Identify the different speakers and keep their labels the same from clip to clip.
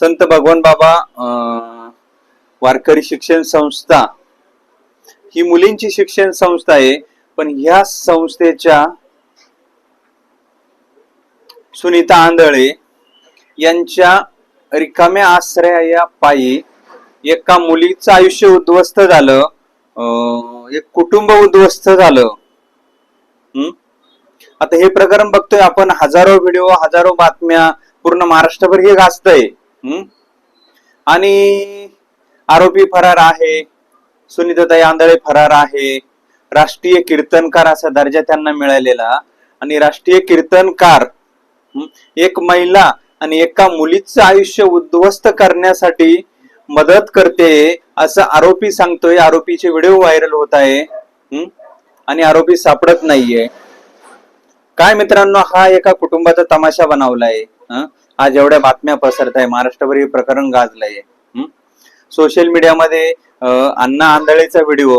Speaker 1: संत भगवान बाबा अं, वारकरी शिक्षण संस्था ही मुलींची शिक्षण संस्था आहे पण ह्या संस्थेच्या सुनीता आंधळे यांच्या रिकाम्या आश्रया या पायी एका मुलीचं आयुष्य उद्ध्वस्त झालं अं, एक कुटुंब उद्ध्वस्त झालं हम्म? आता हे प्रकरण बघतोय आपण हजारो व्हिडिओ हजारो बातम्या पूर्ण महाराष्ट्रभर हे गाजतंय आणि आरोपी फरार आहे सुनीताताई आंधळे फरार आहे. राष्ट्रीय कीर्तनकार असा दर्जा त्यांना मिळालेला. आणि राष्ट्रीय कीर्तनकार एक महिला आणि एका मुलीचं आयुष्य उद्ध्वस्त करण्यासाठी मदत करते असं आरोपी सांगतोय. आरोपीचे व्हिडिओ व्हायरल होत आहे आणि आरोपी सापडत नाहीये. काय मित्रांनो हा एका कुटुंबाचा तमाशा बनवलाय आज एवढ्या बातम्या पसरत आहे महाराष्ट्रभर हे प्रकरण गाजलंय. सोशल मीडियामध्ये अण्णा आंधळेचा व्हिडिओ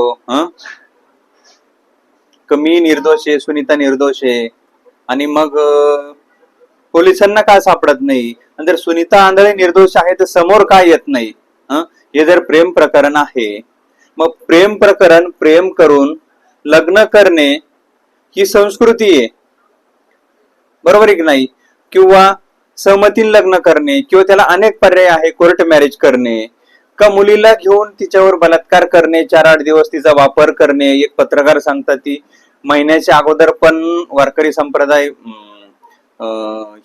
Speaker 1: कमी निर्दोष आहे सुनीता निर्दोष आहे. आणि मग पोलिसांना का सापडत नाही? जर सुनीता आंधळे निर्दोष आहे तर समोर का येत नाही? हे जर प्रेम प्रकरण आहे मग प्रेम प्रकरण प्रेम करून लग्न करणे ही संस्कृती आहे. बरोबर आहे की नाही? किंवा सहमतीने लग्न करणे किंवा त्याला अनेक पर्याय आहे कोर्ट मॅरेज करणे. का मुलीला घेऊन तिच्यावर बलात्कार करणे चार आठ दिवस तिचा वापर करणे एक पत्रकार सांगतात ती. महिन्याच्या अगोदर पण वारकरी संप्रदाय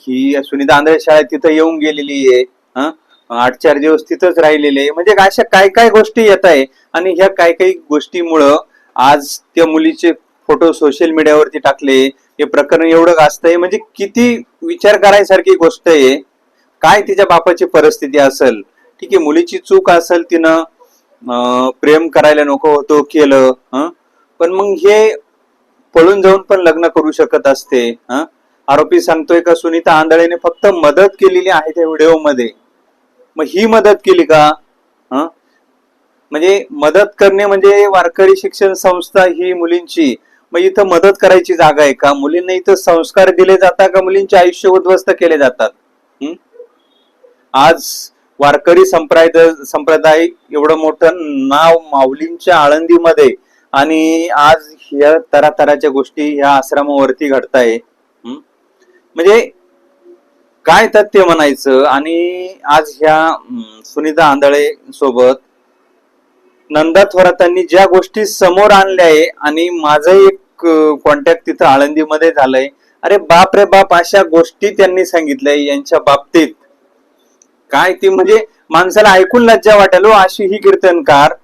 Speaker 1: ही सुनीता आंधळे शाळेत तिथं येऊन गेलेली आहे. आठ चार दिवस तिथंच राहिलेले आहे. म्हणजे अशा काय काय गोष्टी येत आहे आणि ह्या काय काही गोष्टीमुळं आज त्या मुलीचे फोटो सोशल मीडियावरती टाकले. हे प्रकरण एवढं गाजतंय. म्हणजे किती विचार करायसारखी गोष्ट आहे. काय तिच्या बापाची परिस्थिती असेल? ठीक आहे मुलीची चूक असेल तिनं प्रेम करायला नको होतो केलं हं? पण मग हे पळून जाऊन पण लग्न करू शकत असते हं? आरोपी सांगतोय का सुनीता आंधळेने फक्त मदत केलेली आहे त्या व्हिडिओमध्ये मग ही मदत केली का? म्हणजे मदत करणे म्हणजे वारकरी शिक्षण संस्था ही मुलींची. मग इथं मदत करायची जागा आहे का? मुलींना इथं संस्कार दिले जातात का? मुलींचे आयुष्य उद्ध्वस्त केले जातात? आज वारकरी संप्रदाय संप्रदाय एवढं मोठं नाव माऊलींच्या आळंदीमध्ये आणि आज ह्या तरातराच्या गोष्टी ह्या आश्रमावरती घडताय. हं? म्हणजे काय तथ्य म्हणायचं? आणि आज ह्या सुनीता आंधळे सोबत नंदा थोरातांनी ज्या गोष्टी समोर आणल्या आहे आणि माझं एक कॉन्टॅक्ट तिथं आळंदीमध्ये झालंय. अरे बाप रे बाप अशा गोष्टी त्यांनी सांगितल्या यांच्या बाबतीत. काय ती म्हणजे माणसाला ऐकून लज्जा वाटेल हो, अशी ही कीर्तनकार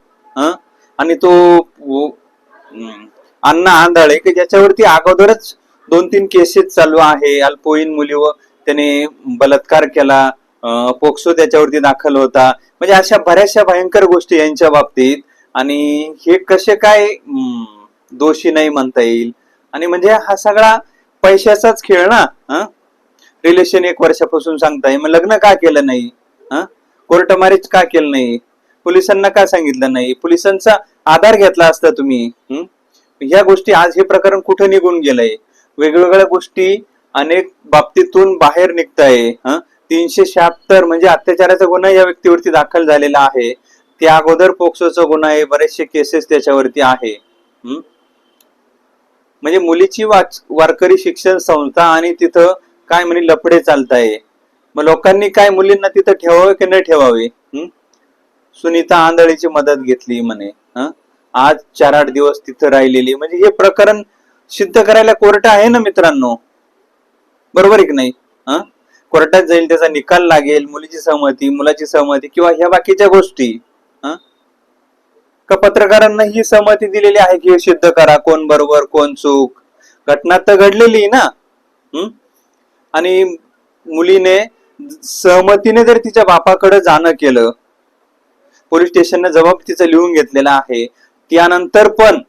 Speaker 1: आणि तो अण्णा आंधळे की ज्याच्यावरती अगोदरच दोन तीन केसेस चालू आहे. अल्पवयीन मुलीवर त्याने बलात्कार केला पोक्सो त्याच्यावरती दाखल होता. म्हणजे अशा बऱ्याचशा भयंकर गोष्टी यांच्या बाबतीत. आणि हे कसे काय दोषी नाही म्हणता येईल. आणि म्हणजे हा सगळा पैशाचाच खेळ ना रिलेशन एक वर्षापासून सांगताय मग लग्न का केलं नाही? कोर्ट मॅरेज का केलं नाही? पोलिसांना का सांगितलं नाही? पोलिसांचा आधार घेतला असता तुम्ही ह्या गोष्टी आज हे प्रकरण कुठे निघून गेलंय? वेगवेगळ्या गोष्टी अनेक बाबतीतून बाहेर निघताय तीनशे शहात्तर म्हणजे अत्याचाराचा गुन्हा या व्यक्तीवरती दाखल झालेला आहे. त्या अगोदर पोक्सोचा गुन्हा आहे बरेचसे केसेस त्याच्यावरती आहे हम्म म्हणजे मुलीची वाच वारकरी शिक्षण संस्था आणि तिथं काय म्हणे लफडे चालताय. मग लोकांनी काय मुलींना तिथं ठेवावे की नाही ठेवावे? सुनीता आंधळीची मदत घेतली म्हणे. आज चार आठ दिवस तिथं राहिलेली. म्हणजे हे प्रकरण सिद्ध करायला कोर्ट आहे ना मित्रांनो? बरोबर आहे की नाही? कोर्टात जाईल त्याचा निकाल लागेल मुलीची सहमती मुलाची सहमती किंवा ह्या बाकीच्या गोष्टी. हं? का पत्रकारांना ही सहमती दिलेली आहे की सिद्ध करा? कोण बरोबर कोण चूक? घटना तर घडलेली आहे ना आणि मुलीने सहमतीने जर तिच्या बापाकडे जाणं केलं पोलीस स्टेशनने जबाब तिचं लिहून घेतलेला आहे. त्यानंतर पण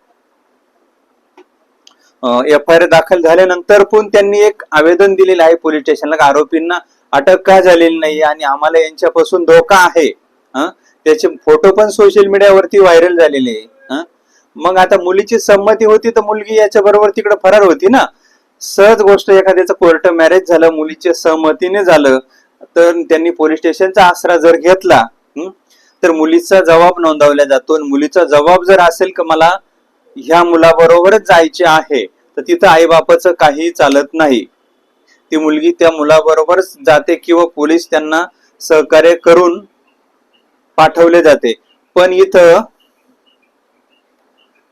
Speaker 1: एफ आय आर दाखल झाल्यानंतर पण त्यांनी एक आवेदन दिलेलं आहे पोलीस स्टेशनला आरोपींना अटक का झालेली नाही आणि आम्हाला यांच्यापासून धोका आहे? त्याचे फोटो पण सोशल मीडियावरती व्हायरल झालेले आहे. मग आता मुलीची संमती होती तर मुलगी याच्या बरोबर तिकडे फरार होती ना? सहज गोष्ट एखाद्याचं कोर्ट मॅरेज झालं मुलीच्या सहमतीने झालं तर त्यांनी पोलीस स्टेशनचा आसरा जर घेतला तर मुलीचा जबाब नोंदवला जातो. आणि मुलीचा जबाब जर असेल की मला ह्या मुलाबरोबरच जायचे आहे तर तिथं आई बापाचं काही चालत नाही. ती मुलगी त्या मुलाबरोबरच जाते किंवा पोलीस त्यांना सहकार्य करून पाठवले जाते. पण इथं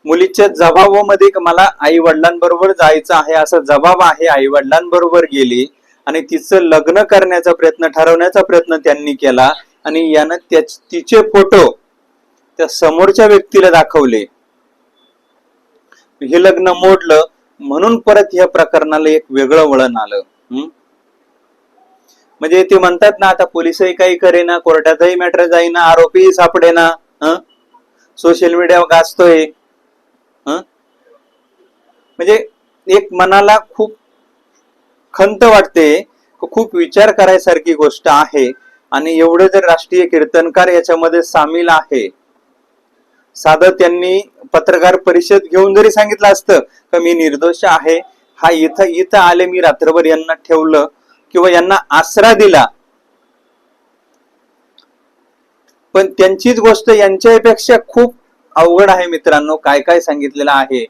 Speaker 1: मुलीच्या जबाबामध्ये मला आई वडिलांबरोबर जायचं आहे असा जबाब आहे आई वडिलांबरोबर गेली आणि तिचं लग्न करण्याचा प्रयत्न ठरवण्याचा प्रयत्न त्यांनी केला आणि यानं त्या तिचे फोटो त्या समोरच्या व्यक्तीला दाखवले. हे लग्न मोडलं म्हणून परत या प्रकरणाला एक वेगळं वळण आलं. म्हणजे ते म्हणतात ना आता पोलिसही काही करेना कोर्टातही मॅटर जाईना आरोपीही सापडेना सोशल मीडिया गाजतोय. म्हणजे एक मनाला खूप खंत वाटते खूप विचार करायसारखी गोष्ट आहे. आणि एवढे जर राष्ट्रीय कीर्तनकार याच्यामध्ये सामील आहे साधं त्यांनी पत्रकार परिषद घेऊन जरी सांगितलं असतं का मी निर्दोष आहे हा इथं इथं आले मी रात्रभर यांना ठेवलं किंवा यांना आसरा दिला. पण त्यांचीच गोष्ट यांच्यापेक्षा खूप अवघड आहे मित्रांनो काय काय सांगितलेलं आहे.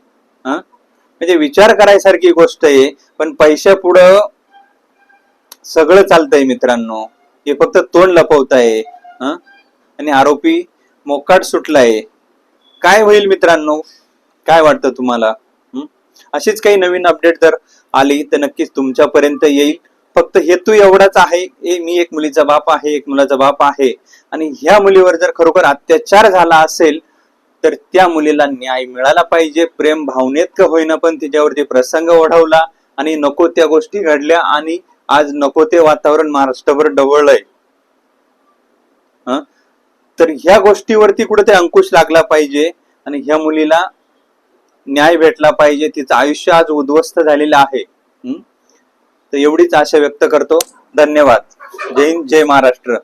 Speaker 1: म्हणजे विचार करायसारखी गोष्ट आहे पण पैशा पुढं सगळं चालतंय मित्रांनो. हे फक्त तोंड लपवताय. आणि आरोपी मोकाट सुटलाय. काय होईल मित्रांनो? काय वाटतं तुम्हाला? अशीच काही नवीन अपडेट जर आली तर नक्कीच तुमच्यापर्यंत येईल. फक्त हेतू एवढाच आहे ए मी एक मुलीचा बाप आहे एक मुलाचा बाप आहे. आणि ह्या मुलीवर जर खरोखर अत्याचार झाला असेल तर त्या मुलीला न्याय मिळाला पाहिजे. प्रेम भावनेत का होईना पण तिच्यावरती प्रसंग ओढवला आणि नको त्या गोष्टी घडल्या आणि आज नको ते वातावरण महाराष्ट्रभर डवळलंय तर ह्या गोष्टीवरती कुठेतरी अंकुश लागला पाहिजे आणि ह्या मुलीला न्याय भेटला पाहिजे. तिचं आयुष्य आज उद्ध्वस्त झालेलं आहे. हम्म तर एवढीच आशा व्यक्त करतो. धन्यवाद. जय हिंद जय महाराष्ट्र.